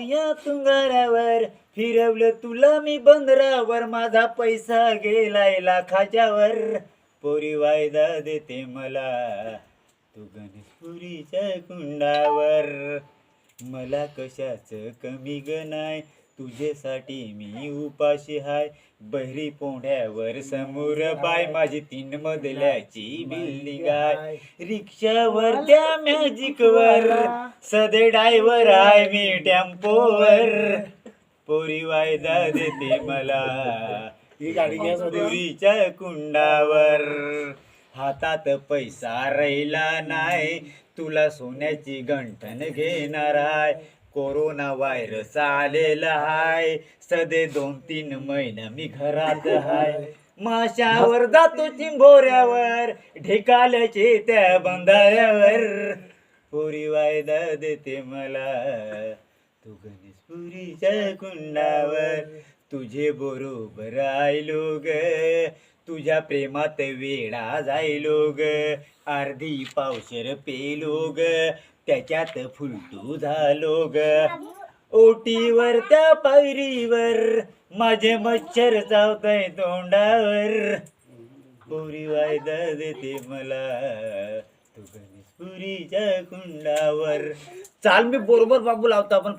या तुंगारावर फिरवलं तुला मी बंदरावर. माझा पैसा गेलाय लाखाच्यावर. पोरी वायदा देते मला तू गणेशपुरीच्या कुंडावर. मला कशाच कमी ग नाही? तुझ्यासाठी मी उपाशी हाय. बहरी पोंढ्यावर समोर बाय माझी तीन मजल्याची बिल्डिंग आहे रिक्षावर त्या मॅजिक वर सदे डायव्हर आहे मी टेम्पोवर. पोरी वायदा देते मला. पुरीच्या कुंडावर. हातात पैसा राहिला नाही. तुला सोन्याची गंठण घेणार आहे कोरोना व्हायरस आलेला हाय. सदे दोन तीन महिना मी घरात हाय. माशावर जातो चिंभोऱ्यावर ढेकाल्याचे त्या बंधाऱ्यावर. पोरी वायदा देते मला. तू गणेशपुरीच्या कुंडावर तुझे बरोबर आयलो ग तुझ्या प्रेमात वेळा जायलो ग. अर्धी पावशर पेलो ग. त्याच्यात फुलटू झालो ग. ओटीवर त्या पायरीवर माझे मच्छर चावताय तोंडावर. पुरी वायदा देते मला. तू गणेशपुरीच्या कुंडावर. चाल मी बरोबर बाबू लावतो आपण.